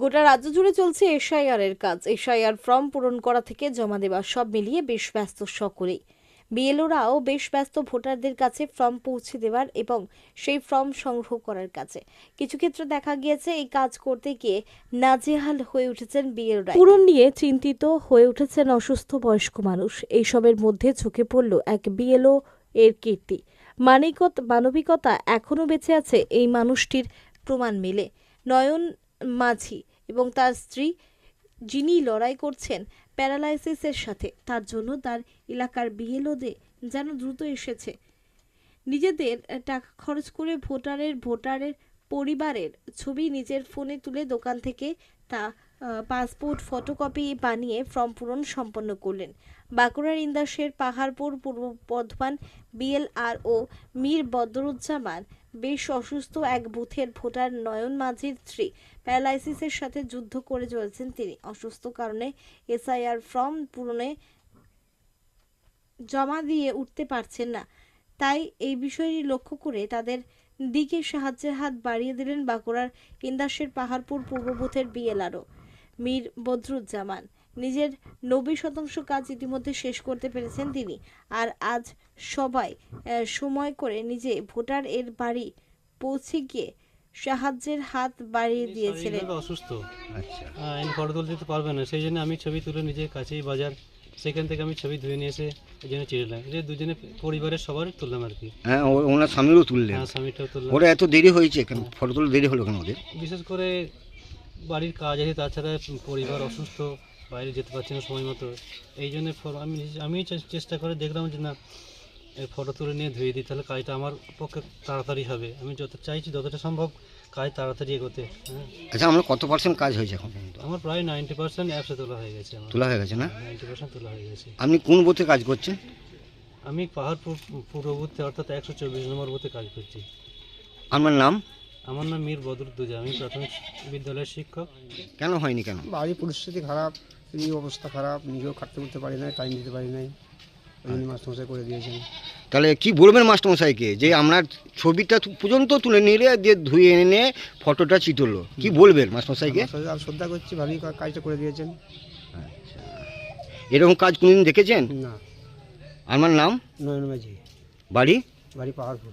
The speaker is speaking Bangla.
গোটা রাজ্য জুড়ে চলছে এসআইআর এর কাজ। এসআইআর ফর্ম পূরণ করা থেকে জমা দেওয়া সব মিলিয়ে বেশ ব্যস্ত সকলেই। বিএলওরাও বেশ ব্যস্ত ভোটারদের কাছে ফর্ম পৌঁছে দেওয়ার এবং সেই ফর্ম সংগ্রহ করার কাছে কিছু ক্ষেত্রে দেখা গিয়েছে, এই কাজ করতে গিয়ে নাজেহাল হয়ে উঠেছেন বিএলরা পূরণ নিয়ে চিন্তিত হয়ে উঠেছেন অসুস্থ বয়স্ক মানুষ। এইসবের মধ্যে চোখে পড়ল এক বিএলও এর কীর্তি। মানিকত মানবিকতা এখনও বেঁচে আছে, এই মানুষটির প্রমাণ মেলে। নয়ন মাঝি এবং তার স্ত্রী যিনি লড়াই করছেন প্যারালাইসিসের সাথে, তার জন্য তার এলাকার বিএলওদের যেন দ্রুত এসেছে। নিজেদের টাকা খরচ করে ভোটারের ভোটারের পরিবারের ছবি নিজের ফোনে তুলে দোকান থেকে তা পাসপোর্ট, ফটোকপি বানিয়ে ফর্ম পূরণ সম্পন্ন করলেন। বাঁকুড়ার ইন্দাসের পাহাড়পুর পূর্ব বর্ধমান বিএলআর ও মীর বদরুজ্জামান বেশ অসুস্থ এক বুথের ভোটার নয়ন মাঝির স্ত্রী। প্যারালাইসিসের সাথে যুদ্ধ করে চলেছেন তিনি। অসুস্থ কারণে এসআইআর ফর্ম পূরণে জমা দিয়ে উঠতে পারছেন না। তাই এই বিষয়টি লক্ষ্য করে তাদের দিকে সাহায্যের হাত বাড়িয়ে দিলেন বাঁকুড়ার ইন্দাসের পাহাড়পুর পূর্ব বুথের বিএলআরও, মীর বদরুজ্জামান। নিজের নব্বই শতাংশ কাজ ইতিমধ্যে শেষ করতে পেরেছেন তিনি। আর আজ সবাই সময় করে নিজে ভোটার এর বাড়ি পৌঁছে গিয়ে সাহায্যের হাত বাড়িয়ে দিয়েছিলেন। অসুস্থ। আচ্ছা। আইন ফটো তুলতে তো পারবে না সেই জন্য আমি ছবি তুলে নিজের কাছেই বাজার সেখান থেকে আমি ছবি ধুয়ে নিয়ে এসে এই জন্য চিড়লাম যে দুজনে পরিবারের সবার তুললাম আর কি। হ্যাঁ ও- ওনার স্বামীরও তুললেন। হ্যাঁ স্বামীটাও তুললাম। ওরা এত দেরি হয়েছে কেন? ফটো তুলে দেরি হলো কেন ওদের? বিশেষ করে বাড়ির কাজ আছে তাছাড়া পরিবার অসুস্থ বাইরে যেতে পারছি না সময় মতো। এই জন্য ফ- আমি আমি চেষ্টা করে দেখলাম যে না এই ফটো তুলে নিয়ে ধুয়ে দিই তাহলে কাজটা আমার পক্ষে তাড়াতাড়ি হবে। আমি যত চাইছি যতটা সম্ভব কাজ তাড়াতাড়ি এগোতে হ্যাঁ। আচ্ছা আমরা কত পার্সেন্ট কাজ হয়েছে এখন পর্যন্ত? আমার প্রায় নাইনটি পার্সেন্ট অ্যাপসে তোলা হয়ে গেছে আমার। তোলা হয়ে গেছে না? নাইনটি পার্সেন্ট তোলা হয়ে গেছে। আপনি কোন বুথে কাজ করছেন? আমি পাহাড়পুর পূর্ব বুথে অর্থাৎ একশো চব্বিশ নম্বর বুথে কাজ করছি। আমার নাম? আমার নাম মীর বদরুদ্দোজা। আমি প্রাথমিক বিদ্যালয়ের শিক্ষক। কেন হয়নি কেন? বাড়ির পরিস্থিতি খারাপ। এই অবস্থা খারাপ নিজেও খাটতে করতে পারি নাই টাইম দিতে পারি নাই। ওই জন্য মাস্টারমশাই করে দিয়েছেন। তাহলে কি বলবেন মাস্টারমশাইকে? যে আপনার ছবিটা পর্যন্ত তুলে নিলে দিয়ে ধুয়ে এনে ফটোটা চিতলো। কি বলবেন মাস্টারমশাইকে? মাস্টারমশাই আর শ্রদ্ধা করছি ভালোই কাজটা করে দিয়েছেন। এরকম কাজ কোনদিন দেখেছেন? না। আমার নাম? নয়ন মাঝি বাড়ি? বাড়ি পাহাড়পুর।